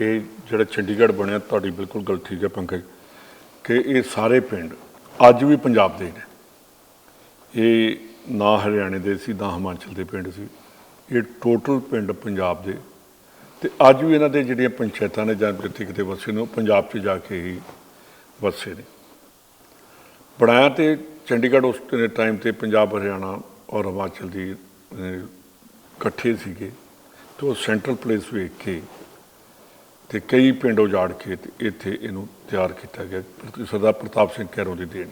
ਇਹ ਜਿਹੜਾ ਚੰਡੀਗੜ੍ਹ ਬਣਿਆ, ਤੁਹਾਡੀ ਬਿਲਕੁਲ ਗੱਲ ਠੀਕ ਹੈ ਪੰਕਜ, ਕਿ ਇਹ ਸਾਰੇ ਪਿੰਡ ਅੱਜ ਵੀ ਪੰਜਾਬ ਦੇ ਨੇ। ਇਹ ਨਾ ਹਰਿਆਣੇ ਦੇ ਸੀ, ਨਾ ਹਿਮਾਚਲ ਦੇ ਪਿੰਡ ਸੀ। ਇਹ ਟੋਟਲ ਪਿੰਡ ਪੰਜਾਬ ਦੇ। ਤੇ ਅੱਜ ਵੀ ਇਹਨਾਂ ਦੇ ਜਿਹੜੀਆਂ ਪੰਚਾਇਤਾਂ ਨੇ ਜਾਂ ਜਿੱਥੇ ਕਿਤੇ ਵਸੇ ਨੇ, ਉਹ ਪੰਜਾਬ 'ਚ ਜਾ ਕੇ ਹੀ ਵਸੇ ਨੇ। ਬਣਾਇਆ ਤੇ ਚੰਡੀਗੜ੍ਹ ਉਸ ਟਾਈਮ ਤੇ ਪੰਜਾਬ, ਹਰਿਆਣਾ ਔਰ ਹਿਮਾਚਲ ਦੀ ਇਕੱਠੇ ਸੀਗੇ। ਤੇ ਉਹ ਸੈਂਟਰਲ ਪਲੇਸ ਵੇਖ ਕੇ ਤੇ ਕਈ ਪਿੰਡ ਉਜਾੜ ਕੇ ਤੇ ਇੱਥੇ ਇਹਨੂੰ ਤਿਆਰ ਕੀਤਾ ਗਿਆ। ਸਰਦਾਰ ਪ੍ਰਤਾਪ ਸਿੰਘ ਕੈਰੋਂ ਦੀ ਦੇਣ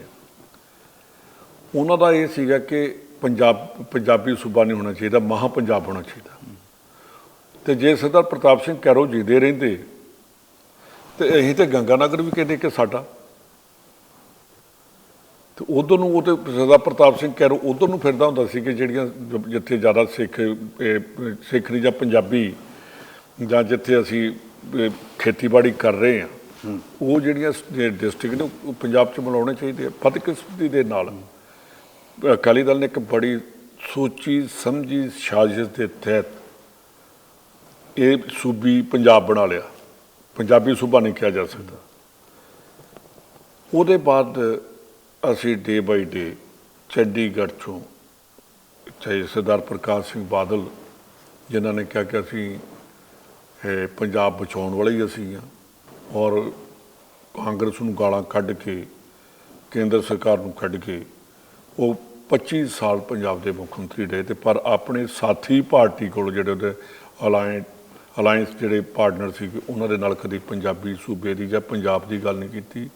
ਉਹਨਾਂ ਦਾ ਇਹ ਸੀਗਾ ਕਿ ਪੰਜਾਬ ਪੰਜਾਬੀ ਸੂਬਾ ਨਹੀਂ ਹੋਣਾ ਚਾਹੀਦਾ ਮਹਾ ਪੰਜਾਬ ਹੋਣਾ ਚਾਹੀਦਾ। ਤੇ ਜੇ ਸਰਦਾਰ ਪ੍ਰਤਾਪ ਸਿੰਘ ਕੈਰੋਂ ਜੀਦੇ ਰਹਿੰਦੇ ਤੇ ਅਸੀਂ ਤੇ ਗੰਗਾਨਗਰ ਵੀ ਕਹਿੰਦੇ ਕਿ ਸਾਡਾ। ਤੇ ਉਧਰ ਨੂੰ ਉਹ ਤੇ ਸਰਦਾਰ ਪ੍ਰਤਾਪ ਸਿੰਘ ਕੈਰੋਂ ਉਧਰ ਨੂੰ ਫਿਰਦਾ ਹੁੰਦਾ ਸੀ ਕਿ ਜਿਹੜੀਆਂ ਜਿੱਥੇ ਜ਼ਿਆਦਾ ਸਿੱਖ ਇਹ, ਸਿੱਖ ਨਹੀਂ ਜਾਂ ਪੰਜਾਬੀ ਜਾਂ ਜਿੱਥੇ ਅਸੀਂ ਖੇਤੀਬਾੜੀ ਕਰ ਰਹੇ ਹਾਂ ਉਹ ਜਿਹੜੀਆਂ ਡਿਸਟ੍ਰਿਕਟ ਨੇ, ਉਹ ਪੰਜਾਬ ਚ ਮਿਲਾਉਣੇ ਚਾਹੀਦੇ ਆ ਬਦਕਿਸਮਤੀ ਦੇ ਨਾਲ। ਅਕਾਲੀ ਦਲ ਨੇ ਇੱਕ ਬੜੀ ਸੋਚੀ, ਸਮਝੀ ਸਾਜ਼ਿਸ਼ ਦੇ ਤਹਿਤ ਇਹ ਸੂਬੀ ਪੰਜਾਬ ਬਣਾ ਲਿਆ। ਪੰਜਾਬੀ ਸੂਬਾ ਨਹੀਂ ਕਿਹਾ ਜਾ ਸਕਦਾ। ਉਹਦੇ ਬਾਅਦ ਅਸੀਂ ਡੇ ਬਾਈ ਡੇ ਚੰਡੀਗੜ੍ਹ ਚੋਂ, ਚਾਹੇ ਸਰਦਾਰ ਪ੍ਰਕਾਸ਼ ਸਿੰਘ ਬਾਦਲ, ਜਿਨ੍ਹਾਂ ਨੇ ਕਿਹਾ ਕਿ ਅਸੀਂ ਪੰਜਾਬ ਬਚਾਉਣ ਵਾਲੇ ਹੀ ਅਸੀਂ ਹਾਂ। ਔਰ ਕਾਂਗਰਸ ਨੂੰ ਗਾਲਾਂ ਕੱਢ ਕੇ, ਕੇਂਦਰ ਸਰਕਾਰ ਨੂੰ ਕੱਢ ਕੇ, ਉਹ 25 ਸਾਲ ਪੰਜਾਬ ਦੇ ਮੁੱਖ ਮੰਤਰੀ ਰਹੇ ਤੇ ਪਰ ਆਪਣੇ ਸਾਥੀ ਪਾਰਟੀ ਕੋਲ ਜਿਹੜੇ ਉਹਦੇ ਅਲਾਈਨ ਅਲਾਈਅੰਸ ਜਿਹੜੇ ਪਾਰਟਨਰ ਸੀ, ਉਹਨਾਂ ਦੇ ਨਾਲ ਕਦੀ ਪੰਜਾਬੀ ਸੂਬੇ ਦੀ ਜਾਂ ਪੰਜਾਬ ਦੀ ਗੱਲ ਨਹੀਂ ਕੀਤੀ,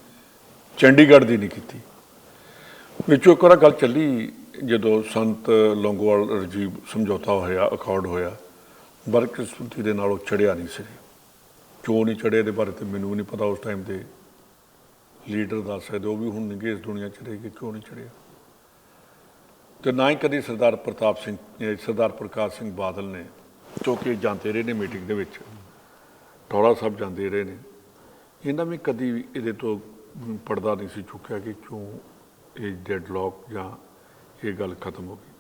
ਚੰਡੀਗੜ੍ਹ ਦੀ ਨਹੀਂ ਕੀਤੀ। ਵਿੱਚੋਂ ਇੱਕ ਵਾਰ ਗੱਲ ਚੱਲੀ, ਜਦੋਂ ਸੰਤ ਲੌਂਗੋਵਾਲ ਰਜੀਵ ਸਮਝੌਤਾ ਹੋਇਆ ਅਕਾਰਡ ਹੋਇਆ ਬਰਕਿਸਮਤੀ ਦੇ ਨਾਲ ਉਹ ਚੜਿਆ ਨਹੀਂ ਸੀ। ਕਿਉਂ ਨਹੀਂ ਚੜਿਆ ਦੇ ਬਾਰੇ ਤੇ ਮੈਨੂੰ ਵੀ ਨਹੀਂ ਪਤਾ ਉਸ ਟਾਈਮ ਦੇ ਲੀਡਰ ਦੱਸ ਸਕਦੇ, ਉਹ ਵੀ ਹੁਣ ਨਹੀਂ ਇਸ ਦੁਨੀਆ 'ਚ ਰਹੇ ਕਿ ਕਿਉਂ ਨਹੀਂ ਚੜਿਆ। ਤੇ ਨਾ ਹੀ ਕਦੀ ਸਰਦਾਰ ਪ੍ਰਤਾਪ ਸਿੰਘ ਸਰਦਾਰ ਪ੍ਰਕਾਸ਼ ਸਿੰਘ ਬਾਦਲ ਨੇ, ਕਿਉਂਕਿ ਜਾਂਦੇ ਰਹੇ ਨੇ ਮੀਟਿੰਗ ਦੇ ਵਿੱਚ ਟੋੜਾ ਸਾਹਿਬ ਜਾਂਦੇ ਰਹੇ ਨੇ। ਇਹਨਾਂ ਵੀ ਕਦੀ ਵੀ ਇਹਦੇ ਤੋਂ ਪਰਦਾ ਨਹੀਂ ਸੀ ਚੁੱਕਿਆ ਕਿ ਕਿਉਂ ਇਹ ਡੈਡਲੌਕ ਜਾਂ ਇਹ ਗੱਲ ਖਤਮ ਹੋ ਗਈ।